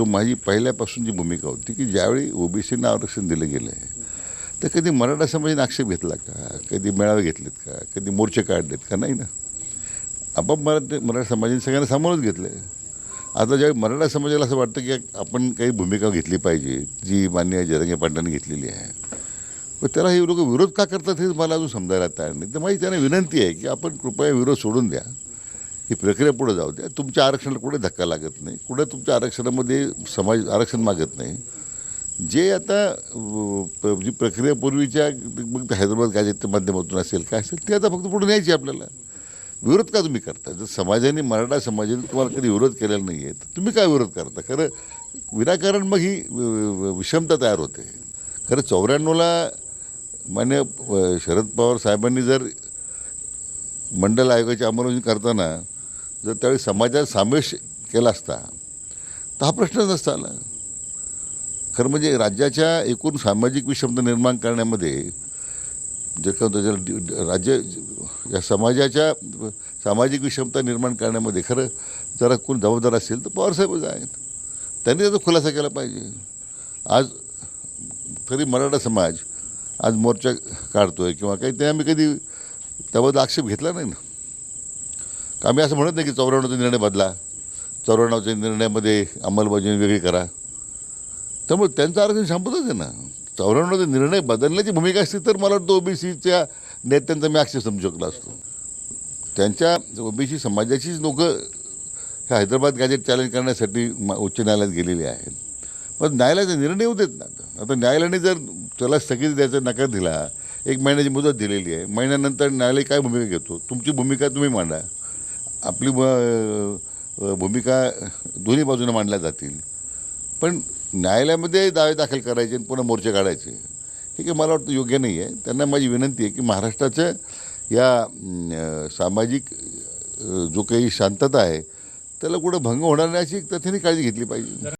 जो माझी पहिल्यापासूनची भूमिका होती की ज्यावेळी ओबीसींना आरक्षण दिलं गेलं आहे तर कधी मराठा समाजाने आक्षेप घेतला का? कधी मेळावे घेतलेत का? कधी मोर्चे काढलेत का? नाही ना. आपाप मराठी मराठा समाजाने सगळ्यांना सामावूनच घेतलं आहे आता ज्यावेळी मराठा समाजाला असं वाटतं की आपण काही भूमिका घेतली पाहिजे जी मान्य जरंगे पाटलांनी घेतलेली आहे पण त्याला हे लोक विरोध का करतात हे मला अजून समजायला तयार नाही. तर माझी त्यांना विनंती आहे की आपण कृपया विरोध सोडून द्या. ही प्रक्रिया पुढे जाऊ द्या. तुमच्या आरक्षणाला कुठे धक्का लागत नाही कुठे तुमच्या आरक्षणामध्ये समाज आरक्षण मागत नाही. जे आता प- जी प्रक्रिया पूर्वीच्या मग ते हैदराबाद गाजेटच्या माध्यमातून असेल काय असेल ते आता फक्त पुढे न्यायची आपल्याला. विरोध का तुम्ही करता? जर समाजाने मराठा समाजाने तुम्हाला कधी विरोध केलेला नाही आहे तर तुम्ही काय विरोध करता? खरं विनाकारण मग ही विषमता तयार होते. खरं चौऱ्याण्णवला मान्य शरद पवार साहेबांनी जर मंडल आयोगाची अंमलबजावणी करताना जर त्यावेळी समाजात समावेश केला असता तर हा प्रश्नच नसता आला. खरं म्हणजे राज्याच्या एकूण सामाजिक विषमता निर्माण करण्यामध्ये जे का त्याच्याला राज्य या समाजाच्या सामाजिक विषमता निर्माण करण्यामध्ये खरं जरा कोण जबाबदार असेल तर पवारसाहेबच आहेत. त्यांनी त्याचा खुलासा केला पाहिजे. आज तरी मराठा समाज आज मोर्चा काढतो आहे किंवा काही ते आम्ही कधी त्याबद्दल आक्षेप घेतला नाही ना. आम्ही असं म्हणत नाही की चौऱ्याण्णवचा निर्णय बदला. चौऱ्याण्णवच्या निर्णयामध्ये अंमलबजावणी वेगळी करा. त्यामुळे त्यांचं आरक्षण संपतच आहे ना. चौऱ्याण्णवचा निर्णय बदलण्याची भूमिका असती तर मला वाटतं ओबीसीच्या नेत्यांचा मी आक्षेप समजू शकला असतो. त्यांच्या ओबीसी समाजाचीच लोक ह्या हैदराबाद गॅजेट चॅलेंज करण्यासाठी उच्च न्यायालयात गेलेली आहेत. पण न्यायालयाचा निर्णय होऊ देत ना आता आता न्यायालयाने जर त्याला स्थगित द्यायचा नकार दिला एक महिन्याची मुदत दिलेली आहे महिन्यानंतर न्यायालय काय भूमिका घेतो? तुमची भूमिका तुम्ही मांडा. आपली भूमिका दोन्ही बाजूने मांडल्या जातील. पण न्यायालयामध्ये दावे दाखल करायचे आणि पुन्हा मोर्चे काढायचे हे काही मला वाटतं योग्य नाही आहे त्यांना माझी विनंती आहे की महाराष्ट्राच्या या सामाजिक जो काही शांतता आहे त्याला कुठं भंग होणार नाही अशी एक काळजी घेतली पाहिजे.